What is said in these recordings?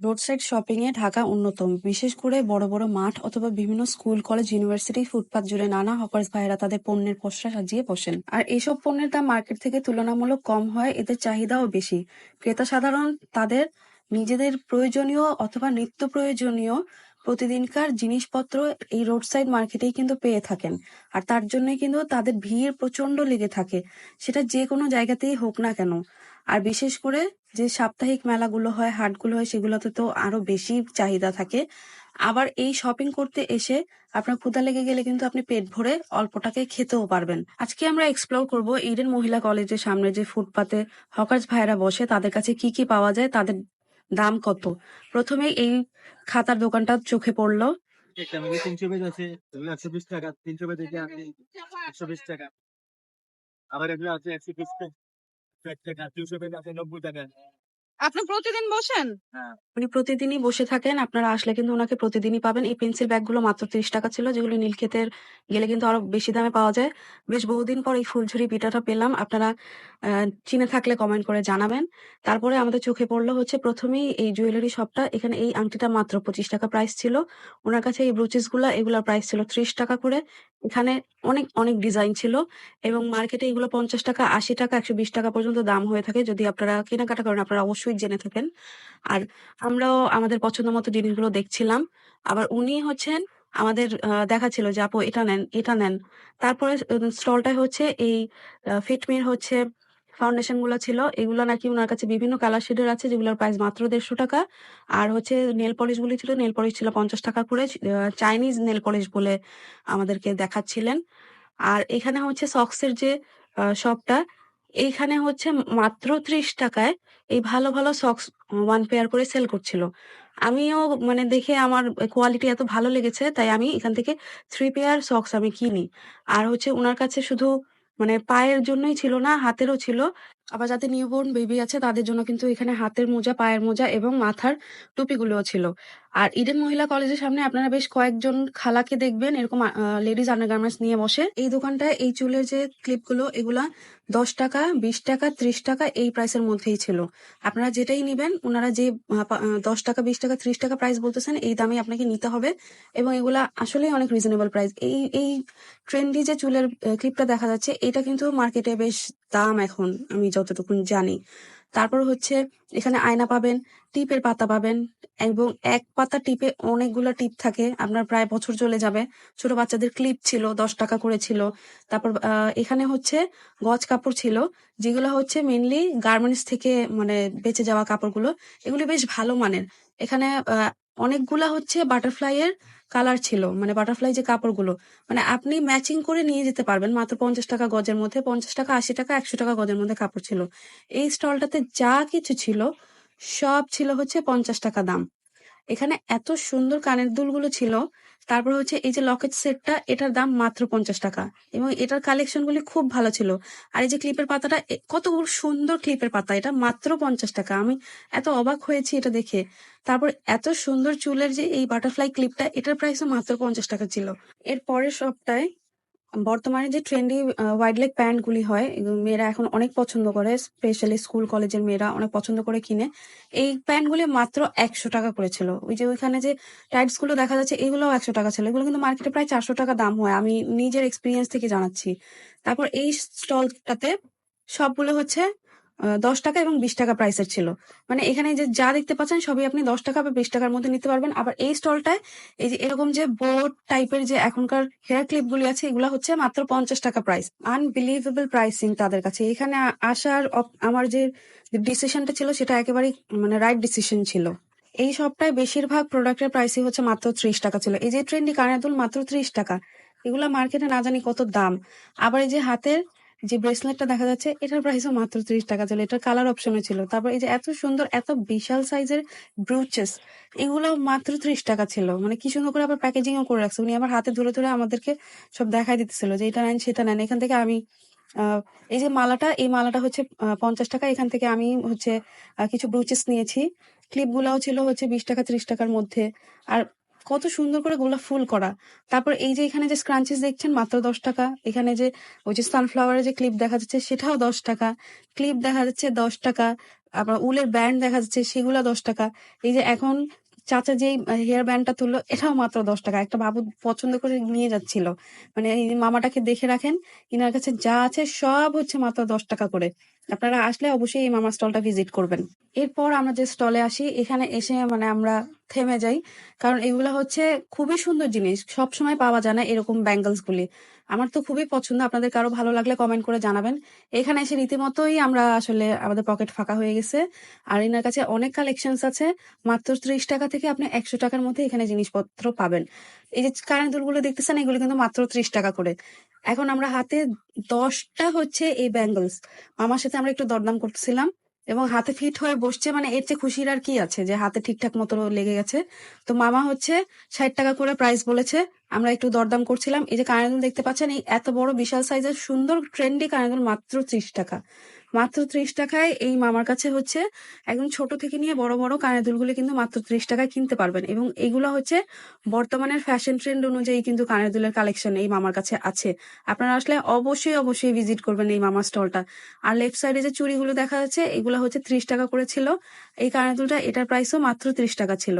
Road side shopping এ ঢাকা অন্যতম। বিশেষ করে বড় বড় মাঠ অথবা বিভিন্ন স্কুল, কলেজ, ইউনিভার্সিটি ফুটপাত জুড়ে নানা হকার্স ভাইরা তাদের পণ্যের পসরা সাজিয়ে বসেন। আর এইসব পণ্যের দাম মার্কেট থেকে তুলনামূলক কম হয় এদের চাহিদাও বেশি। ক্রেতা সাধারণ তাদের নিজেদের প্রয়োজনীয় অথবা নিত্য প্রয়োজনীয় প্রতিদিনকার জিনিসপত্র এই রোড সাইড মার্কেটেই কিন্তু পেয়ে থাকেন। আর তার জন্যই কিন্তু তাদের ভিড় প্রচণ্ড লেগে থাকে। সেটা যে কোনো জায়গাতেই হোক না কেন। আর বিশেষ করে যে সাপ্তাহিক মেলাগুলো হয়, হাটগুলো হয় সেগুলোতে তো আরও বেশি চাহিদা থাকে। আবার এই শপিং করতে এসে আপনার ক্ষুধা লেগে গেলে কিন্তু আপনি পেট ভরে অল্প টাকায় খেতেও পারবেন। আজকে আমরা এক্সপ্লোর করব ইডেন মহিলা কলেজের সামনে যে ফুটপাতে হকার্স ভাইয়েরা বসে তাদের কাছে কি কি পাওয়া যায় তাদের দাম কত। প্রথমেই এই খাতার দোকানটা চোখে পড়ল। একটা আমাকে ৩০০ পেজ আছে, এগুলো ১২০ টাকা। ৩০০ পেজ এটা আমি ১২০ টাকা। আবার আছে ১২০ পেজ ৬০ টাকা। ২০০ পেজ আছে ৯০ টাকা। আপনি প্রতিদিন বসেন? হ্যাঁ। উনি প্রতিদিনই বসে থাকেন। আপনারা আসলে কিন্তু উনাকে প্রতিদিনই পাবেন। এই পেন্সিল ব্যাগগুলো মাত্র ৩০ টাকা ছিল যেগুলো নীলক্ষেতের গেলে কিন্তু আরও বেশি দামে পাওয়া যায়। বেশ বহুদিন পর এই ফুলঝুরি পিঠাটা পেলাম। আপনারা চিনে থাকলে কমেন্ট করে জানাবেন। তারপরে আমাদের চোখে পড়ল হচ্ছে প্রথমেই এই জুয়েলারি শপটা। এখানে এই আংটিটা মাত্র ৳২৫ প্রাইস ছিল। ওনার কাছে এই ব্রুচেসগুলা এগুলার প্রাইস ছিল ৳৩০ করে। এখানে অনেক, অনেক ডিজাইন ছিল এবং মার্কেটে এগুলো ৳৫০ টাকা, আশি টাকা, ৳১২০ টাকা পর্যন্ত দাম হয়ে থাকে। যদি আপনারা কেনাকাটা করেন আপনারা অবশ্যই জেনে থাকেন। আর আমরাও আমাদের পছন্দ মতো জিনিসগুলো দেখছিলাম। আবার উনি হচ্ছেন আমাদের দেখাচ্ছিল যে, "আপু এটা নেন, এটা নেন।" তারপরে স্টলটা হচ্ছে এই ফিটমির হচ্ছে ফাউন্ডেশনগুলা ছিল। এগুলা নাকি ওনার কাছে বিভিন্ন কালার শেডের আছে যেগুলোর প্রাইস মাত্র দেড়শো টাকা। আর হচ্ছে নেল পলিশ গুলি ছিল, নেল পলিশ ছিল ৳৫০ টাকা করে। চাইনিজ নেল পলিশ বলে আমাদেরকে দেখাচ্ছিলেন। আর এখানে হচ্ছে সক্সের যে শপটা, এইখানে হচ্ছে মাত্র ৳৩০ টাকায় এই ভালো, ভালো সক্স ওয়ান পেয়ার করে সেল করছিল। আমিও মানে দেখে আমার কোয়ালিটি এত ভালো লেগেছে তাই আমি এখান থেকে থ্রি পেয়ার সক্স আমি কিনি। আর হচ্ছে ওনার কাছে শুধু মানে পায়ের জন্যই ছিল না, হাতেরও ছিল। আবার যাদের নিউবর্ন বেবি আছে তাদের জন্য কিন্তু এখানে হাতের মোজা, পায়ের মোজা এবং মাথার টুপিগুলোও ছিল। আর ইডেন মহিলা কলেজের সামনে আপনারা বেশ কয়েকজন খালাকে দেখবেন এরকম লেডিস আন্ডারগার্মেন্টস নিয়ে বসে। এই দোকানটায় এই চুলের যে ক্লিপগুলো এগুলা দশ টাকা, বিশ টাকা, ৳৩০ টাকা এই প্রাইসের মধ্যেই ছিল। আপনারা যেটাই নিবেন ওনারা যে দশ টাকা, বিশ টাকা, ৳৩০ টাকা প্রাইস বলতেছেন এই দামেই আপনাকে নিতে হবে এবং এগুলা আসলেই অনেক রিজনেবল প্রাইস। এই, এই ট্রেন্ডি যে চুলের ক্লিপটা দেখা যাচ্ছে এটা কিন্তু মার্কেটে বেশ দাম এখন আমি যতটুকু জানি। তারপর হচ্ছে এখানে আয়না পাবেন, টিপের পাতা পাবেন এবং এক পাতা টিপে অনেকগুলো টিপ থাকে। আপনার প্রায় বছর চলে যাবে। ছোট বাচ্চাদের ক্লিপ ছিল দশ টাকা করে ছিল। তারপর এখানে হচ্ছে গজ কাপড় ছিল যেগুলো হচ্ছে মেনলি গার্মেন্টস থেকে মানে বেঁচে যাওয়া কাপড়গুলো। এগুলি বেশ ভালো মানের। এখানে অনেকগুলা হচ্ছে বাটারফ্লাইয়ের কালার ছিল। মানে বাটারফ্লাই যে কাপড়গুলো মানে আপনি ম্যাচিং করে নিয়ে যেতে পারবেন মাত্র ৳৫০ টাকা গজের মধ্যে। ৳৫০ টাকা, আশি টাকা, একশো টাকা গজের মধ্যে কাপড় ছিল। এই স্টলটাতে যা কিছু ছিল সব ছিল হচ্ছে ৳৫০ টাকা দাম। এখানে এত সুন্দর কানের দুলগুলো ছিল। তারপর হচ্ছে এই যে লকেট সেটটা, এটার দাম মাত্র ৳৫০ টাকা এবং এটার কালেকশন গুলি খুব ভালো ছিল। আর এই যে ক্লিপের পাতাটা কত সুন্দর ক্লিপের পাতা, এটা মাত্র ৳৫০ টাকা। আমি এত অবাক হয়েছি এটা দেখে। তারপর এত সুন্দর চুলের যে এই বাটারফ্লাই ক্লিপটা এটার প্রাইসও মাত্র ৳৫০ টাকা ছিল। এর পরের সপ্তাহে বর্তমানে যে ট্রেন্ডি ওয়াইড লেগ প্যান্ট গুলি হয় মেয়েরা এখন অনেক পছন্দ করে। স্পেশালি স্কুল কলেজের মেয়েরা অনেক পছন্দ করে কিনে। এই প্যান্ট গুলি মাত্র একশো টাকা করেছিল ওই যে ওইখানে যে টাইটসগুলো দেখা যাচ্ছে, এগুলোও একশো টাকা ছিল। এগুলো কিন্তু মার্কেটে প্রায় চারশো টাকা দাম হয়। আমি নিজের এক্সপিরিয়েন্স থেকে জানাচ্ছি। তারপর এই স্টলটাতে সবগুলো হচ্ছে ৳১০ টাকা এবং বিশ টাকা প্রাইসের ছিল। মানে এখানে যে যা দেখতে পাচ্ছেন সবই আপনি দশ টাকা বা বিশ টাকার মধ্যে নিতে পারবেন। আবার এই স্টলটায় এই যে এরকম যে বোট টাইপের যে এখনকার হেয়ার ক্লিপ গুলি আছে, এগুলা হচ্ছে মাত্র ৳৫০ টাকা প্রাইস। আনবিলিভেবল প্রাইসিং তাদের কাছে। এখানে আসার আমার যে ডিসিশনটা ছিল সেটা একেবারেই মানে রাইট ডিসিশন ছিল। এই শপটায় বেশিরভাগ প্রোডাক্টের প্রাইসই হচ্ছে মাত্র ৳৩০ টাকা ছিল। এই যে ট্রেন্ডি কানের দুল মাত্র ৳৩০ টাকা। এগুলা মার্কেটে না জানি কত দাম। আবার এই যে হাতের যে ব্রেসলেটটা দেখা যাচ্ছে, এটার প্রাইসও মাত্র ত্রিশ টাকা ছিল। এটার কালার অপশনে ছিল। তারপর এই যে এত সুন্দর, এত বিশাল সাইজের ব্রুচেস এগুলো মাত্র ত্রিশ টাকা ছিল। মানে কি সুন্দর করে আবার প্যাকেজিংও করে রাখছে। উনি আবার হাতে ধরে ধরে আমাদেরকে সব দেখাই দিতেছিল যে এটা নেন, সেটা নেন। এখান থেকে আমি এই যে মালাটা, এই মালাটা হচ্ছে পঞ্চাশ টাকা। এখান থেকে আমি হচ্ছে কিছু ব্রুচেস নিয়েছি। ক্লিপ গুলাও ছিল হচ্ছে বিশ টাকা, ত্রিশ টাকার মধ্যে। আর কত সুন্দর করে গোলাপ ফুল করা। তারপর এই যে এখানে যে স্ক্রাঞ্চিস দেখছেন, মাত্র দশ টাকা। এখানে যে ওই যে সানফ্লাওয়ারের যে ক্লিপ দেখা যাচ্ছে, সেটাও দশ টাকা। ক্লিপ দেখা যাচ্ছে দশ টাকা। আবার উলের ব্যান্ড দেখা যাচ্ছে, সেগুলো দশ টাকা। এই যে এখন চাচা যেই হেয়ার ব্যান্ডটা তুললো, এটাও মাত্র দশ টাকা। একটা বাবু পছন্দ করে নিয়ে যাচ্ছিল। মানে এই মামাটাকে দেখে রাখেন, ইনার কাছে যা আছে সব হচ্ছে মাত্র দশ টাকা করে। আপনারা আসলে অবশ্যই এই মামা স্টলটা ভিজিট করবেন। এরপর আমরা যে স্টলে আসি, এখানে এসে মানে আমরা থেমে যাই। কারণ এগুলা হচ্ছে খুবই সুন্দর জিনিস। সবসময় পাওয়া যায় না এরকম ব্যাঙ্গলস গুলি আমার তো খুবই পছন্দ। আপনাদের কারও ভালো লাগলে কমেন্ট করে জানাবেন। এখানে এসে রীতিমতোই আমরা আসলে আমাদের পকেট ফাঁকা হয়ে গেছে। আর এনার কাছে অনেক কালেকশনস আছে। মাত্র ত্রিশ টাকা থেকে আপনি একশো টাকার মধ্যে এখানে জিনিসপত্র পাবেন। এই যে কারেন্ট দুলগুলো দেখতেছেন, এগুলো কিন্তু মাত্র ত্রিশ টাকা করে। এখন আমরা হাতে দশটা হচ্ছে এই ব্যাঙ্গলস মামার সাথে আমরা একটু দরদাম করতেছিলাম এবং হাতে ফিট হয়ে বসছে মানে এর চেয়ে খুশির আর কি আছে যে হাতে ঠিকঠাক মতো লেগে গেছে। তো মামা হচ্ছে ষাট টাকা করে প্রাইস বলেছে। আমরা একটু দরদাম করছিলাম। এই যে কানেদুল দেখতে পাচ্ছেন, এই এত বড় বিশাল সাইজের সুন্দর ট্রেন্ডি কানেদুল মাত্র ত্রিশ টাকা। মাত্র ত্রিশ টাকায় এই মামার কাছে হচ্ছে একদম ছোট থেকে নিয়ে বড় বড় কানেদুলগুলি কিন্তু মাত্র ত্রিশ টাকায় কিনতে পারবেন। এবং এগুলো হচ্ছে বর্তমানের ফ্যাশন ট্রেন্ড অনুযায়ী কিন্তু কানেদুলের কালেকশন এই মামার কাছে আছে। আপনারা আসলে অবশ্যই অবশ্যই ভিজিট করবেন এই মামার স্টলটা আর লেফট সাইডে যে চুড়িগুলো দেখা যাচ্ছে, এগুলো হচ্ছে ত্রিশ টাকা করে ছিল। এই কানেদুলটা এটার প্রাইসও মাত্র ত্রিশ টাকা ছিল।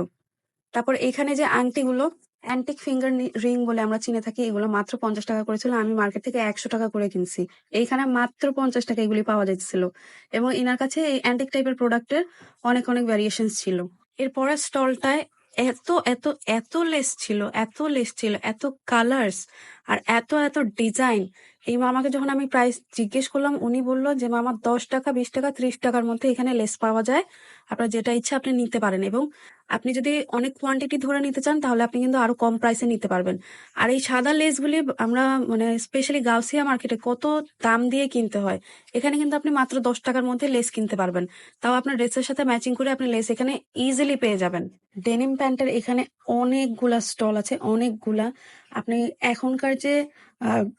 তারপর এখানে যে আংটিগুলো অ্যান্টিক ফিঙ্গার রিং বলে আমরা চিনে থাকি, এগুলো মাত্র পঞ্চাশ টাকা করেছিল, আমি মার্কেট থেকে একশো টাকা করে কিনছি। এইখানে মাত্র পঞ্চাশ টাকা এগুলি পাওয়া যাচ্ছিল এবং এনার কাছে এই অ্যান্টিক টাইপের প্রোডাক্টের অনেক অনেক ভ্যারিয়েশন ছিল। এরপরের স্টলটায় এত এত এত লেস ছিল, এত লেস ছিল, এত কালার্স আর এত এত ডিজাইন। এই মামাকে যখন আমি প্রাইস জিজ্ঞেস করলাম, উনি বলল যে মামা দশ টাকা, বিশ টাকা, ত্রিশ টাকার মধ্যে এখানে লেস পাওয়া যায়। আপনার যেটা ইচ্ছা আপনি নিতে পারেন এবং আপনি যদি অনেক কোয়ান্টিটি ধরে নিতে চান, তাহলে আপনি কিন্তু আরও কম প্রাইসে নিতে পারবেন। আর এই সাদা লেসগুলি আমরা মানে স্পেশালি গাউসিয়া মার্কেটে কত দাম দিয়ে কিনতে হয়। এখানে কিন্তু আপনি মাত্র দশ টাকার মধ্যে লেস কিনতে পারবেন। তাও আপনার ড্রেসের সাথে ম্যাচিং করে আপনি লেস এখানে ইজিলি পেয়ে যাবেন। ডেনিম প্যান্টের এখানে অনেকগুলা স্টল আছে, অনেকগুলা। আপনি এখনকার যে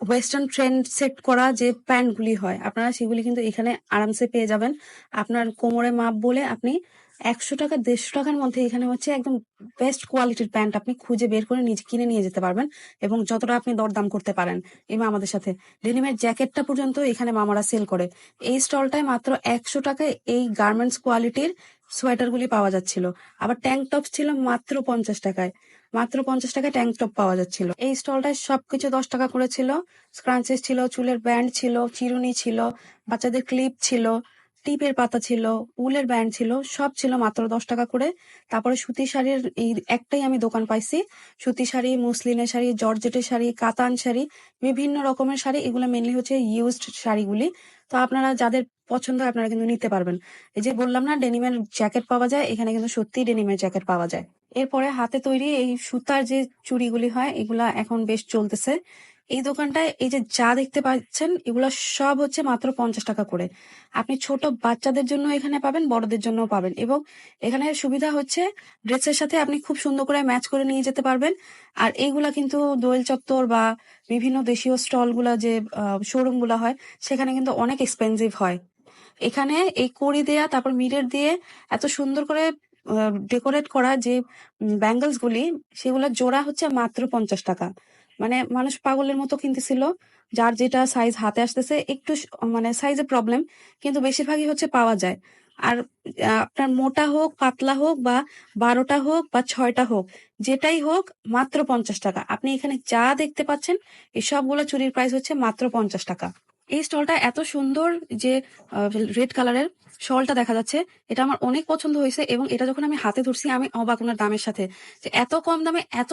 ওয়েস্টার্ন ট্রেন্ড সেট করা যে প্যান্টগুলি হয়, আপনারা সেগুলি কিন্তু এখানে আরামসে পেয়ে যাবেন। আপনার কোমরে মাপ বলে আপনি একশো টাকা, দেড়শো টাকার মধ্যে এখানে হচ্ছে একদম বেস্ট কোয়ালিটির প্যান্ট আপনি খুঁজে বের করে নিজে কিনে নিয়ে যেতে পারবেন এবং যতটা আপনি দরদাম করতে পারেন। এই মামাদের সাথে। ডেনিমের জ্যাকেটটা পর্যন্ত এখানে মামারা সেল করে। এই স্টলটায় মাত্র একশো টাকায় এই গার্মেন্টস কোয়ালিটির সোয়েটারগুলি পাওয়া যাচ্ছিল। আবার ট্যাঙ্ক টপ ছিল মাত্র পঞ্চাশ টাকায়। মাত্র পঞ্চাশ টাকায় ট্যাঙ্ক টপ পাওয়া যাচ্ছিল। এই স্টলটায় সবকিছু দশ টাকা করে ছিল। স্ক্রাঞ্চেস ছিল, চুলের ব্যান্ড ছিল, চিরুনি ছিল, বাচ্চাদের ক্লিপ ছিল, টিপের পাতা ছিল, উলের ব্যান্ড ছিল, সব ছিল মাত্র দশ টাকা করে। তারপরে সুতি শাড়ির এই একটাই আমি দোকান পাইছি। সুতি শাড়ি, মুসলিনের শাড়ি, জর্জেটের শাড়ি, কাতান শাড়ি, বিভিন্ন রকমের শাড়ি। এগুলো মেনলি হচ্ছে ইউজড শাড়িগুলি। তো আপনারা যাদের পছন্দ হয় আপনারা কিন্তু নিতে পারবেন। এই যে বললাম না ডেনিমের জ্যাকেট পাওয়া যায়। এখানে কিন্তু সত্যি ডেনিমের জ্যাকেট পাওয়া যায়। এরপরে হাতে তৈরি এই সুতার যে চুড়িগুলি হয়, এগুলা এখন বেশ চলতেছে। এই দোকানটায় এই যে যা দেখতে পাচ্ছেন, এগুলা সব হচ্ছে মাত্র পঞ্চাশ টাকা করে। আপনি ছোট বাচ্চাদের জন্য এখানে পাবেন, বড়দের জন্য পাবেন এবং এখানে সুবিধা হচ্ছে ড্রেসের সাথে আপনি খুব সুন্দর করে ম্যাচ করে নিয়ে যেতে পারবেন। আর এইগুলা কিন্তু দোয়েল চত্বর বা বিভিন্ন দেশীয় স্টলগুলা যে শোরুমগুলা হয়, সেখানে কিন্তু অনেক এক্সপেন্সিভ হয়। এখানে এই কড়ি দেয়া, তারপর মিরের দিয়ে এত সুন্দর করে ডেকোরেট করা যে ব্যাঙ্গলস গুলি, সেগুলো জোড়া হচ্ছে মাত্র পঞ্চাশ টাকা। মানে মানুষ পাগলের মতো কিনতেছিল, যার যেটা সাইজ হাতে আসতেছে, একটু মানে সাইজের প্রবলেম কিন্তু বেশিরভাগই হচ্ছে পাওয়া যায়। আর আপনার মোটা হোক, পাতলা হোক, বা বারোটা হোক, বা ছয়টা হোক, যেটাই হোক, মাত্র পঞ্চাশ টাকা। আপনি এখানে যা দেখতে পাচ্ছেন, এই সবগুলো চুরির প্রাইস হচ্ছে মাত্র পঞ্চাশ টাকা। এই স্টলটা এত সুন্দর যে রেড কালারের শলটা দেখা যাচ্ছে। এটা আমার অনেক পছন্দ হয়েছে এবং এটা যখন আমি হাতে ধরছি, আমি অবাক ওনার দামের সাথে। যে এত কম দামে, এত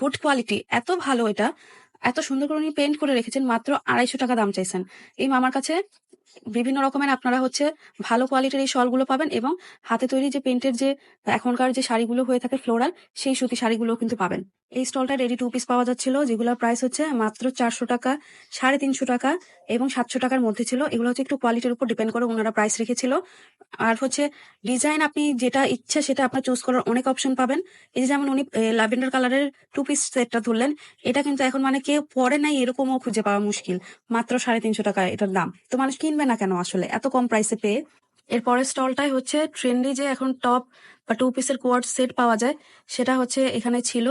গুড কোয়ালিটি এত ভালো এটা। এত সুন্দর করে উনি পেন্ট করে রেখেছেন, মাত্র আড়াইশো টাকা দাম চাইছেন। এই মামার কাছে বিভিন্ন রকমের আপনারা হচ্ছে ভালো কোয়ালিটির এই শলগুলো পাবেন এবং হাতে তৈরি যে পেন্টের যে, এখনকার যে শাড়িগুলো হয়ে থাকে ফ্লোরাল সেই সুতি শাড়িগুলো কিন্তু পাবেন। এই স্টলটা রেডি টু পিস পাওয়া যাচ্ছিল, যেগুলোর প্রাইস হচ্ছে মাত্র চারশো টাকা, সাড়ে তিনশো টাকা এবং সাতশো টাকার মধ্যে ছিল। এগুলো হচ্ছে একটু কোয়ালিটির উপর ডিপেন্ড করে ওনারা প্রাইস রেখেছিল। আর হচ্ছে ডিজাইন আপনি যেটা ইচ্ছা সেটা আপনার চুজ করার অনেক অপশন পাবেন। এই যেমন উনি ল্যাভেন্ডার কালারের টু পিস সেটটা ধরলেন এটা কিন্তু এখন মানে কেউ পরে নাই এরকমও খুঁজে পাওয়া মুশকিল। মাত্র সাড়ে তিনশো টাকা এটার দাম। তো মানুষ কিনবে না কেন আসলে? এত কম প্রাইসে পেয়ে। এরপরের স্টলটাই হচ্ছে ট্রেন্ডি যে এখন টপ বা টু পিসের কোয়ার্ড সেট পাওয়া যায়, সেটা হচ্ছে এখানে ছিল।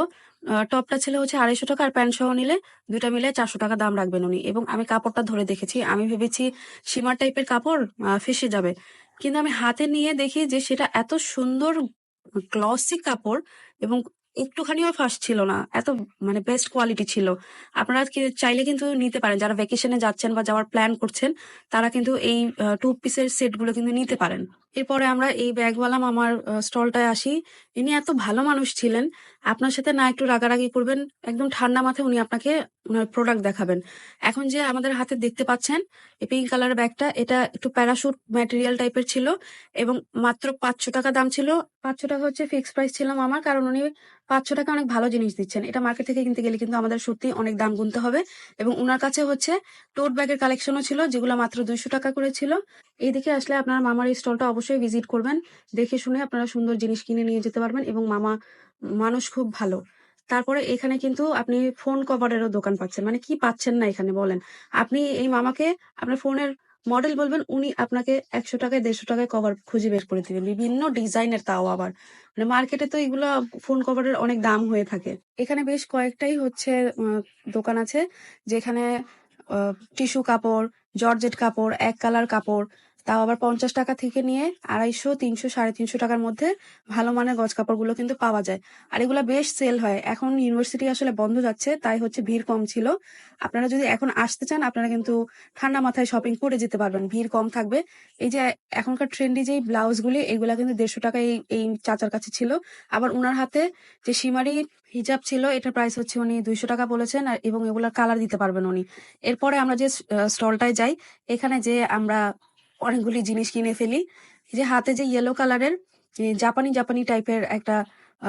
টপটা ছিল হচ্ছে আড়াইশো টাকা আর প্যান্ট সহ নিলে দুইটা মিলে চারশো টাকা দাম রাখবেন উনি। এবং আমি কাপড়টা ধরে দেখেছি, আমি ভেবেছি সীমার টাইপের কাপড় ফেসে যাবে। কিন্তু আমি হাতে নিয়ে দেখি যে সেটা এত সুন্দর গ্লসি কাপড় এবং একটুখানিও ফার্স্ট ছিল না, এত মানে বেস্ট কোয়ালিটি ছিল। আপনারা চাইলে কিন্তু নিতে পারেন, যারা ভ্যাকেশনে যাচ্ছেন বা যাওয়ার প্ল্যান করছেন, তারা কিন্তু এই টু পিসের সেটগুলো কিন্তু নিতে পারেন। এরপরে আমরা এই ব্যাগওয়ালাম আমার স্টলটায় আসি। ইনি এত ভালো মানুষ ছিলেন। আপনার সাথে না একটু রাগারাগি করবেন, একদম ঠান্ডা মাথায় উনি আপনাকে প্রোডাক্ট দেখাবেন। এখন যে আমাদের হাতে দেখতে পাচ্ছেন, এই পিঙ্ক কালারের ব্যাগটা, এটা একটু প্যারাশুট ম্যাটেরিয়াল টাইপের ছিল এবং মাত্র পাঁচশো টাকা দাম ছিল। পাঁচশো টাকা হচ্ছে ফিক্সড প্রাইস ছিল আমার কারণ উনি পাঁচশো টাকা অনেক ভালো জিনিস দিচ্ছেন। এটা মার্কেট থেকে কিনতে গেলে কিন্তু আমাদের সত্যি অনেক দাম গুনতে হবে। এবং ওনার কাছে হচ্ছে টোট ব্যাগের কালেকশনও ছিল, যেগুলো মাত্র দুইশো টাকা করে ছিল। এইদিকে আসলে আপনারা মামার এই স্টলটা অবশ্যই ভিজিট করবেন। দেখে শুনে আপনারা সুন্দর জিনিস কিনে নিয়ে যেতে পারবেন এবং মামা, মানুষ খুব ভালো। তারপরে এখানে কিন্তু আপনি ফোন কভারেরও দোকান পাচ্ছেন। মানে কি পাচ্ছেন না এখানে বলেন। আপনি এই মামাকে আপনার ফোনের মডেল বলবেন, উনি আপনাকে একশো টাকায়, দেড়শো টাকায় কভার খুঁজে বের করে দিবেন বিভিন্ন ডিজাইনের তাও আবার। মানে মার্কেটে তো এগুলো ফোন কভারের অনেক দাম হয়ে থাকে। এখানে বেশ কয়েকটাই হচ্ছে দোকান আছে যেখানে টিস্যু কাপড়, জর্জেট কাপড়, এক কালার কাপড় তাও আবার পঞ্চাশ টাকা থেকে নিয়ে আড়াইশো, তিনশো, সাড়ে তিনশো টাকার মধ্যে ভালো মানের গজ কাপড়গুলো কিন্তু পাওয়া যায়। আর এগুলো বেশ সেল হয়। এখন ইউনিভার্সিটি আসলে বন্ধ যাচ্ছে, তাই হচ্ছে ভিড় কম ছিল। আপনারা যদি এখন আসতে চান, আপনারা কিন্তু ঠান্ডা মাথায় শপিং করে যেতে পারবেন। ভিড় কম থাকবে। এই যে এখনকার ট্রেন্ডি যে ব্লাউজগুলি এগুলা কিন্তু দেড়শো টাকা এই এই চাচার কাছে ছিল। আবার ওনার হাতে যে সীমারি হিজাব ছিল, এটার প্রাইস হচ্ছে উনি দুইশো টাকা বলেছেন, আর এবং এগুলার কালার দিতে পারবেন উনি। এরপরে আমরা যে স্টলটায় যাই, এখানে যে আমরা অনেকগুলি জিনিস কিনে ফেলি। যে হাতে যে ইয়েলো কালারের জাপানি জাপানি টাইপের একটা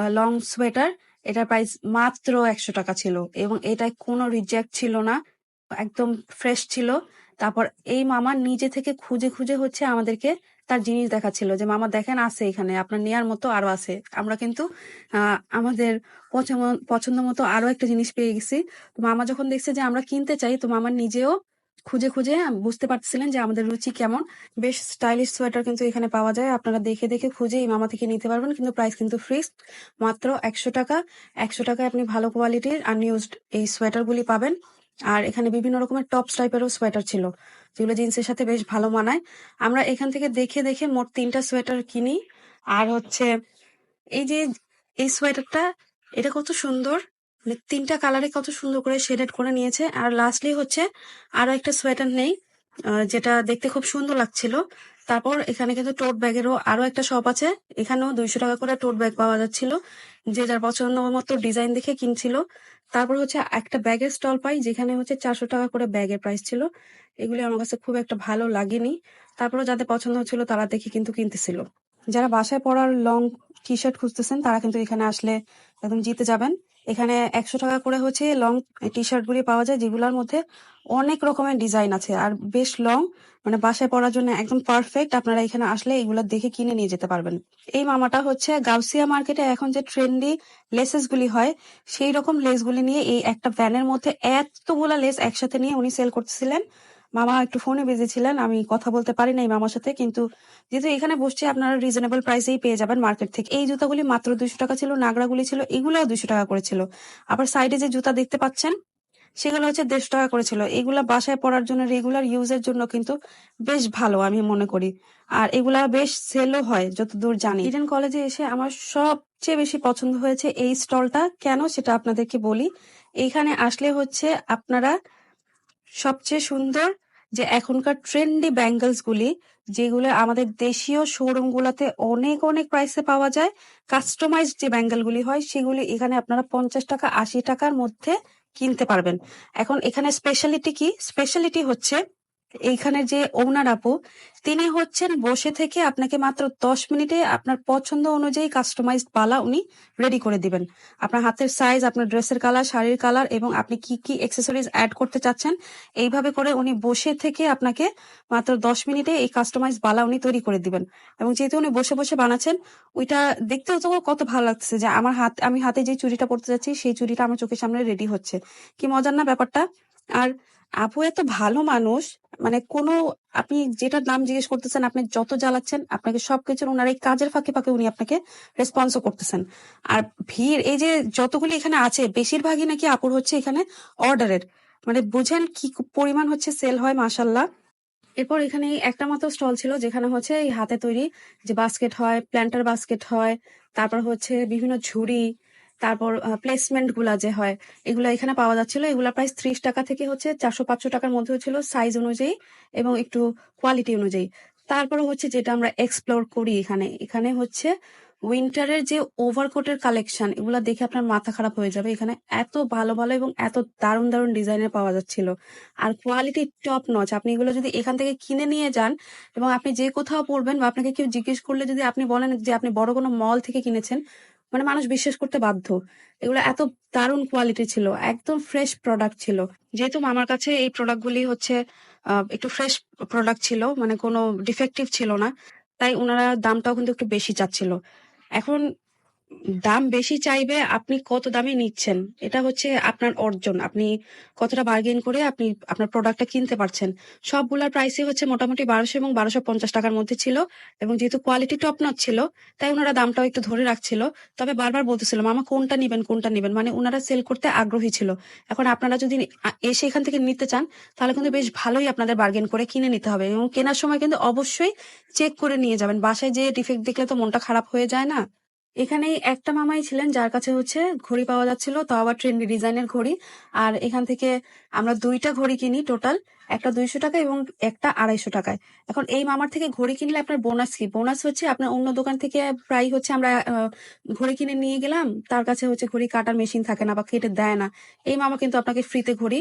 লং সোয়েটার এটার প্রাইস মাত্র একশো টাকা ছিল এবং এটায় কোনো রিজেক্ট ছিল না, একদম ফ্রেশ ছিল। তারপর এই মামা নিজে থেকে খুঁজে খুঁজে হচ্ছে আমাদেরকে তার জিনিস দেখাচ্ছিল যে, মামা, দেখেন আছে এখানে, আপনার নেয়ার মতো আরও আছে। আমরা কিন্তু আমাদের পছন্দ- পছন্দ মতো আরও একটা জিনিস পেয়ে গেছি। তো মামা যখন দেখছে যে আমরা কিনতে চাই, তো মামা নিজেও খুঁজে খুঁজে বুঝতে পারছিলেন যে আমাদের রুচি কেমন। বেশ স্টাইলিশ সোয়েটার কিন্তু এখানে পাওয়া যায়। আপনারা দেখে দেখে খুঁজে এই মামা থেকে নিতে পারবেন। কিন্তু প্রাইস কিন্তু ফ্রিজ মাত্র একশো টাকা। একশো টাকায় আপনি ভালো কোয়ালিটির আনইউজড এই সোয়েটারগুলি পাবেন। আর এখানে বিভিন্ন রকমের টপস টাইপেরও সোয়েটার ছিল, যেগুলো জিন্সের সাথে বেশ ভালো মানায়। আমরা এখান থেকে দেখে দেখে মোট তিনটা সোয়েটার কিনি। আর হচ্ছে এই যে, এই সোয়েটারটা এটা কত সুন্দর। মানে তিনটা কালারে কত সুন্দর করে শেডেড করে নিয়েছে। আর লাস্টলি হচ্ছে আরও একটা সোয়েটার নেই যেটা দেখতে খুব সুন্দর লাগছিল। তারপর এখানে কিন্তু টোট ব্যাগেরও আরও একটা শপ আছে। এখানেও দুইশো টাকা করে টোট ব্যাগ পাওয়া যাচ্ছিল, যে যার পছন্দ মতো ডিজাইন দেখে কিনছিল। তারপর হচ্ছে একটা ব্যাগের স্টল পাই, যেখানে হচ্ছে চারশো টাকা করে ব্যাগের প্রাইস ছিল। এগুলি আমার কাছে খুব একটা ভালো লাগেনি। তারপরে যাদের পছন্দ হচ্ছিল তারা দেখে কিন্তু কিনতেছিল। যারা বাসায় পড়ার লং টি শার্ট খুঁজতেছেন, তারা কিন্তু এখানে আসলে একদম জিতে যাবেন। এখানে একশো টাকা করে হচ্ছে লং টি শার্ট গুলি পাওয়া যায়, যেগুলোর মধ্যে অনেক রকমের ডিজাইন আছে। আর বেশ লং মানে বাসায় পরার জন্য একদম পারফেক্ট আপনারা এখানে আসলে এগুলো দেখে কিনে নিয়ে যেতে পারবেন। এই মামাটা হচ্ছে গাউসিয়া মার্কেটে এখন যে ট্রেন্ডি লেসেস গুলি হয়, সেই রকম লেস গুলি নিয়ে এই একটা ভ্যানের মধ্যে এতগুলা লেস একসাথে নিয়ে উনি সেল করতেছিলেন। মামা একটু ফোনে বিজি ছিলেন, আমি কথা বলতে পারি নাই মামার সাথে, কিন্তু যেহেতু এখানে বসছি আপনারা রিজনেবল প্রাইসেই পেয়ে যাবেন মার্কেট থেকে। এই জুতাগুলি মাত্র দুইশো টাকা ছিল নাগরাগুলি ছিল, এগুলোও দুইশো টাকা করে ছিল। আবার সাইডে যে জুতা দেখতে পাচ্ছেন, সেগুলো হচ্ছে দেড়শো টাকা করে ছিল। এগুলা বাসায় পড়ার জন্য রেগুলার ইউজের জন্য কিন্তু বেশ ভালো, আমি মনে করি। আর এগুলা বেশ সেলও হয়, যতদূর জানি। ইডেন কলেজে এসে আমার সবচেয়ে বেশি পছন্দ হয়েছে এই স্টলটা কেন? সেটা আপনাদেরকে বলি। এইখানে আসলে হচ্ছে আপনারা সবচেয়ে সুন্দর যে এখনকার ট্রেন্ডি ব্যাঙ্গলস গুলি, যেগুলো আমাদের দেশীয় শোরুম গুলাতে অনেক অনেক প্রাইসে পাওয়া যায় কাস্টমাইজ যে ব্যাঙ্গেল গুলি হয়, সেগুলি এখানে আপনারা পঞ্চাশ টাকা, আশি টাকার মধ্যে কিনতে পারবেন। এখন এখানে স্পেশালিটি কি? স্পেশালিটি হচ্ছে এইখানে যে ওনার আপু, তিনি হচ্ছেন বসে থেকে আপনাকে মাত্র দশ মিনিটে আপনার পছন্দ অনুযায়ী কাস্টমাইজড বালা উনি রেডি করে দিবেন। আপনার হাতের সাইজ আপনার ড্রেসের কালার শাড়ির কালার এবং আপনি কি কি এক্সেসরিজ অ্যাড করতে চাচ্ছেন, এইভাবে করে উনি বসে থেকে আপনাকে মাত্র দশ মিনিটে এই কাস্টমাইজ বালা উনি তৈরি করে দিবেন। এবং যেহেতু উনি বসে বসে বানাচ্ছেন, ওইটা দেখতেও তো কত ভালো লাগছে যে আমার হাত, আমি হাতে যে চুড়িটা পড়তে যাচ্ছি, সেই চুড়িটা আমার চোখের সামনে রেডি হচ্ছে। কি মজার না ব্যাপারটা? আর আপু এত ভালো মানুষ মানে কোনো, আপনি যেটার নাম জিজ্ঞেস করতেছেন, আপনি যত জ্বালাচ্ছেন, আপনাকে সবকিছুর ওনার এই কাজের ফাঁকে ফাঁকে উনি আপনাকে রেসপন্সও করতেছেন। আর ভিড়, এই যে যতগুলি এখানে আছে, বেশিরভাগই নাকি আপুর হচ্ছে এখানে অর্ডারের মানে বুঝেন কি পরিমাণ হচ্ছে সেল হয় মাসাল্লাহ এরপর এখানে একটা মাত্র স্টল ছিল, যেখানে হচ্ছে এই হাতে তৈরি যে বাস্কেট হয় প্ল্যান্টার বাস্কেট হয়, তারপর হচ্ছে বিভিন্ন ঝুড়ি তারপর প্লেসমেন্টগুলা যে হয়, এগুলো এখানে পাওয়া যাচ্ছিল। এগুলা প্রাইস ত্রিশ টাকা থেকে হচ্ছে চারশো পাঁচশো টাকার মধ্যে ছিল সাইজ অনুযায়ী এবং একটু কোয়ালিটি অনুযায়ী। তারপরে হচ্ছে যেটা আমরা এক্সপ্লোর করি এখানে এখানে হচ্ছে উইন্টারের যে ওভারকোটের কালেকশন এগুলা দেখে আপনার মাথা খারাপ হয়ে যাবে। এখানে এত ভালো ভালো এবং এত দারুণ দারুণ ডিজাইনের পাওয়া যাচ্ছিল। আর কোয়ালিটি টপ নচ আপনি এগুলো যদি এখান থেকে কিনে নিয়ে যান এবং আপনি যে কোথাও পড়বেন বা আপনাকে কেউ জিজ্ঞেস করলে যদি আপনি বলেন যে আপনি বড় কোনো মল থেকে কিনেছেন মানে মানুষ বিশ্বাস করতে বাধ্য। এগুলো এত দারুণ কোয়ালিটি ছিল, একদম ফ্রেশ প্রোডাক্ট ছিল। যেহেতু আমার কাছে এই প্রোডাক্টগুলি হচ্ছে একটু ফ্রেশ প্রোডাক্ট ছিল মানে কোনো ডিফেক্টিভ ছিল না, তাই ওনারা দামটাও কিন্তু একটু বেশি চাচ্ছিল। এখন দাম বেশি চাইবে, আপনি কত দামে নিচ্ছেন? এটা হচ্ছে আপনার অর্জন। আপনি কতটা বার্গেন করে আপনি আপনার প্রোডাক্টটা কিনতে পারছেন। সবগুলার প্রাইসই হচ্ছে মোটামুটি বারোশো এবং বারোশো পঞ্চাশ টাকার মধ্যে ছিল এবং যেহেতু কোয়ালিটি টপ নট ছিল, তাই ওনারা দামটাও একটু ধরে রাখছিল। তবে বারবার বলতেছিল মামা কোনটা নিবেন কোনটা নিবেন? মানে ওনারা সেল করতে আগ্রহী ছিল। এখন আপনারা যদি এসে এখান থেকে নিতে চান, তাহলে কিন্তু বেশ ভালোই আপনাদের বার্গেন করে কিনে নিতে হবে এবং কেনার সময় কিন্তু অবশ্যই চেক করে নিয়ে যাবেন। বাসায় যে ডিফেক্ট দেখলে তো মনটা খারাপ হয়ে যায় না? এখানে একটা মামাই ছিলেন, যার কাছে হচ্ছে ঘড়ি পাওয়া যাচ্ছিল, তাও আবার ট্রেন্ডি ডিজাইনের ঘড়ি। আর এখান থেকে আমরা দুইটা ঘড়ি কিনি টোটাল। একটা দুইশো টাকা এবং একটা আড়াইশো টাকায়। এখন এই মামার থেকে ঘড়ি কিনলে আপনার বোনাস কি? বোনাস হচ্ছে আপনার অন্য দোকান থেকে প্রায় হচ্ছে আমরা ঘড়ি কিনে নিয়ে গেলাম, তার কাছে হচ্ছে ঘড়ি কাটার মেশিন থাকে না বা কেটে দেয় না। এই মামা কিন্তু আপনাকে ফ্রিতে ঘড়ি,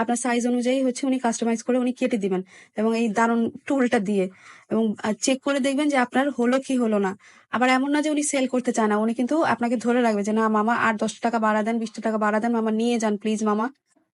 আপনার সাইজ অনুযায়ী হচ্ছে উনি কাস্টমাইজ করে উনি কেটে দিবেন এবং এই দারুণ টুলটা দিয়ে। এবং চেক করে দেখবেন যে আপনার হলো কি হলো না। আবার এমন না যে উনি সেল করতে চায় না, উনি কিন্তু আপনাকে ধরে রাখবে যে, না, মামা, আর দশ টাকা বাড়া দেন বিশ টাকা বাড়া দেন, মামা, নিয়ে যান প্লিজ মামা।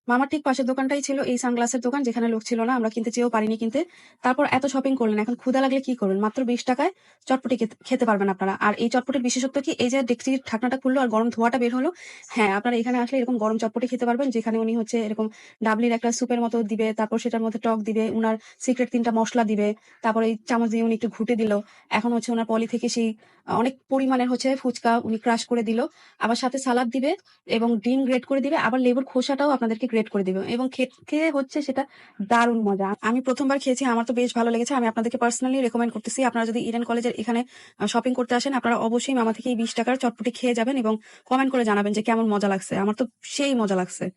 মামার ঠিক পাশের দোকানটাই ছিল, এই সানগ্লাসের দোকান যেখানে লোক ছিল না, আমরা কিনতে চেয়েও পারিনি কিনতে। তারপর এত শপিং করলেন, এখন ক্ষুদা লাগলে কি করবেন? মাত্র বিশ টাকায় চটপটি খেতে- পারবেন আপনারা। আর এই চটপটির বিশেষত্ব কি? এই যে ডেকচির ঢাকনাটা খুললো আর গরম ধোয়াটা বের হলো হ্যাঁ আপনারা এখানে আসলে এরকম গরম চটপটি খেতে পারবেন, যেখানে উনি হচ্ছে এরকম ডাবলির একটা স্যুপের মতো দিবে, তারপর সেটার মধ্যে টক দিবে, উনার সিক্রেট তিনটা মশলা দিবে, তারপর এই চামচ দিয়ে উনি একটু ঘুটে দিল। এখন হচ্ছে ওনার পলি থেকে সেই অনেক পরিমাণের হচ্ছে ফুচকা উনি ক্রাশ করে দিল। আবার সাথে সালাদ দিবে এবং ডিম গ্রেট করে দিবে। আবার লেবুর খোসাটাও আপনাদেরকে গ্রেট করে দিবে। এবং খে- খেয়ে হচ্ছে সেটা দারুণ মজা। আমি প্রথমবার খেয়েছি, আমার তো বেশ ভালো লেগেছে। আমি আপনাদেরকে পার্সোনালি রেকমেন্ড করতেছি। আপনারা যদি ইডেন কলেজের এখানে শপিং করতে আসেন, আপনারা অবশ্যই মামা থেকে এই বিশ টাকার চটপটি খেয়ে যাবেন এবং কমেন্ট করে জানাবেন যে কেমন মজা লাগছে। আমার তো সেই মজা লাগছে।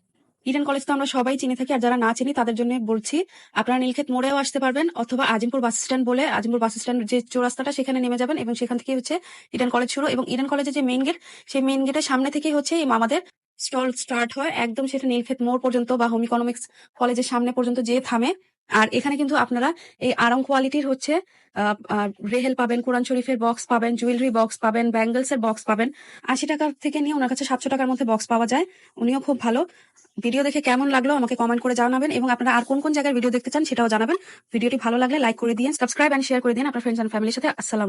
ইডেন কলেজ তো আমরা সবাই চিনে থাকি, আর যারা না চিনি, তাদের জন্য বলছি, আপনারা নীলক্ষেত মোড়েও আসতে পারবেন, অথবা আজিমপুর বাস স্ট্যান্ড বলে আজিমপুর বাস স্ট্যান্ড যে চৌরাস্তাটা, সেখানে নেমে যাবেন এবং সেখান থেকে হচ্ছে ইডেন কলেজ শুরু। এবং ইডেন কলেজের যে মেন গেট সেই মেইন গেটের সামনে থেকেই হচ্ছে এই আমাদের স্টল স্টার্ট হয় একদম সেটা নীলক্ষেত মোড় পর্যন্ত বা হোম ইকোনমিক্স কলেজের সামনে পর্যন্ত যে থামে। আর এখানে কিন্তু আপনারা এই আরাম কোয়ালিটির হচ্ছে রেহেল পাবেন, কোরআন শরীফের বক্স পাবেন জুয়েলারি বক্স পাবেন ব্যাঙ্গলস এর বক্স পাবেন। আশি টাকা থেকে নিয়ে ওনার কাছে সাতশো টাকার মধ্যে বক্স পাওয়া যায়। উনিও খুব ভালো। ভিডিও দেখে কেমন লাগল আমাকে কমেন্ট করে জানাবেন এবং আপনারা আর কোন কোন জায়গায় ভিডিও দেখতে চান সেটাও জানাবেন। ভিডিওটি ভালো লাগলে লাইক করে দিন সাবস্ক্রাইব এন্ড শেয়ার করে দিন আপনার ফ্রেন্ডস এন্ড ফ্যামিলির সাথে। আসসালাম